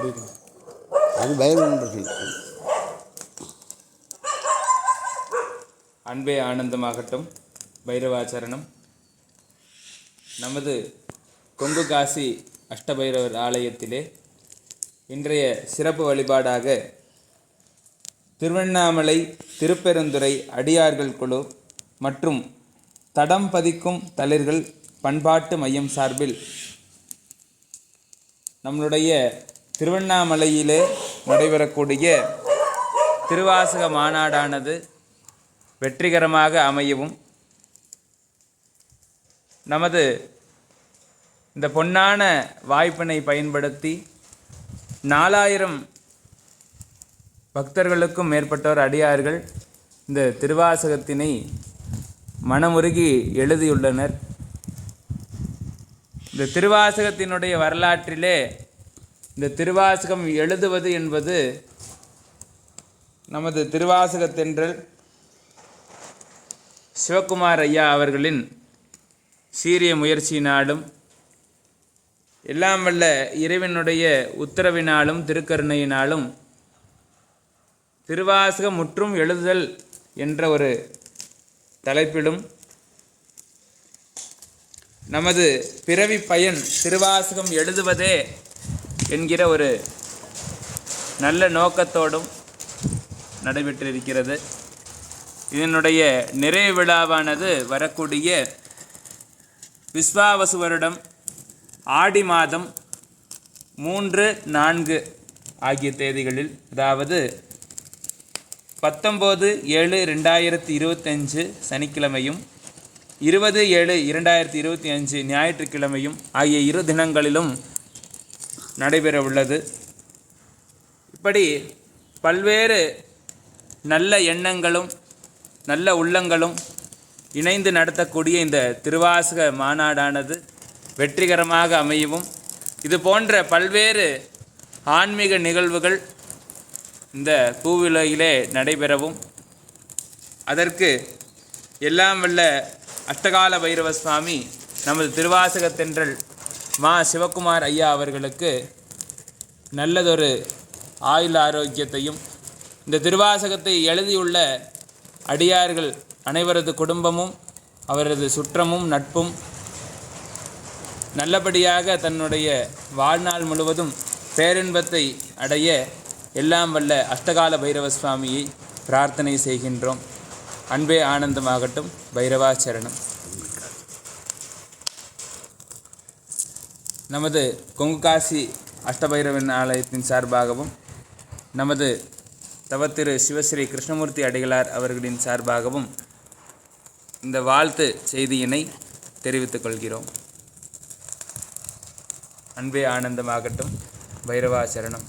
அது பைரவன் பிரச்சனை அன்பே ஆனந்தமாகட்டும். பைரவாச்சரணம். நமது கொங்கு காசி அஷ்டபைரவர் ஆலயத்திலே இன்றைய சிறப்பு வழிபாடாக திருவண்ணாமலை திருப்பெருந்துறை அடியார்கள் குழு மற்றும் தடம் பதிக்கும் தளிர்கள் பண்பாட்டு மையம் சார்பில் நம்மளுடைய திருவண்ணாமலையிலே நடைபெறக்கூடிய திருவாசக மாநாடானது வெற்றிகரமாக அமையவும் நமது இந்த பொன்னான வாய்ப்பினை பயன்படுத்தி நாலாயிரம் பக்தர்களுக்கும் மேற்பட்டோர் அடியார்கள் இந்த திருவாசகத்தினை மனமுருகி எழுதியுள்ளனர். இந்த திருவாசகத்தினுடைய வரலாற்றிலே இந்த திருவாசகம் எழுதுவது என்பது நமது திருவாசகத்தென்றல் சிவகுமார் ஐயா அவர்களின் சீரிய முயற்சியினாலும் எல்லாம் வல்ல இறைவனுடைய உத்தரவினாலும் திருக்கருணையினாலும் திருவாசகம் முற்றும் எழுதுதல் என்ற ஒரு தலைப்பிலும் நமது பிறவி பயன் திருவாசகம் எழுதுவதே என்கிற ஒரு நல்ல நோக்கத்தோடும் நடைபெற்றிருக்கிறது. இதனுடைய நிறைவு விழாவானது வரக்கூடிய விஸ்வாவசு வருடம் ஆடி மாதம் மூன்று நான்கு ஆகிய தேதிகளில் அதாவது பத்தொம்போது ஏழு ரெண்டாயிரத்தி இருபத்தஞ்சு சனிக்கிழமையும் இருபது ஏழு இரண்டாயிரத்தி இருபத்தி அஞ்சு ஞாயிற்றுக்கிழமையும் ஆகிய இரு தினங்களிலும் நடைபெற உள்ளது இப்படி பல்வேறு நல்ல எண்ணங்களும் நல்ல உள்ளங்களும் இணைந்து நடத்தக்கூடிய இந்த திருவாசக மாநாடானது வெற்றிகரமாக அமையவும் இது போன்ற பல்வேறு ஆன்மீக நிகழ்வுகள் இந்த பூவிலையிலே நடைபெறவும் அதற்கு எல்லாம் வல்ல அஷ்டகால பைரவ சுவாமி நமது திருவாசகத்தென்றல் மா சிவகுமார் ஐயா அவர்களுக்கு நல்லதொரு ஆயுள் ஆரோக்கியத்தையும் இந்த திருவாசகத்தை எழுதியுள்ள அடியார்கள் அனைவரது குடும்பமும் அவரது சுற்றமும் நட்பும் நல்லபடியாக தன்னுடைய வாழ்நாள் முழுவதும் பேரின்பத்தை அடைய எல்லாம் வல்ல அஷ்டகால பைரவ சுவாமியை பிரார்த்தனை செய்கின்றோம். அன்பே ஆனந்தமாகட்டும். பைரவாச்சரணம். நமது கொங்குகாசி அஷ்டபைரவன் ஆலயத்தின் சார்பாகவும் நமது தவத்திரு சிவஸ்ரீ கிருஷ்ணமூர்த்தி அடிகளார் அவர்களின் சார்பாகவும் இந்த வாழ்த்து செய்தியினை தெரிவித்துக் கொள்கிறோம். அன்பே ஆனந்தமாகட்டும். பைரவாசரணம்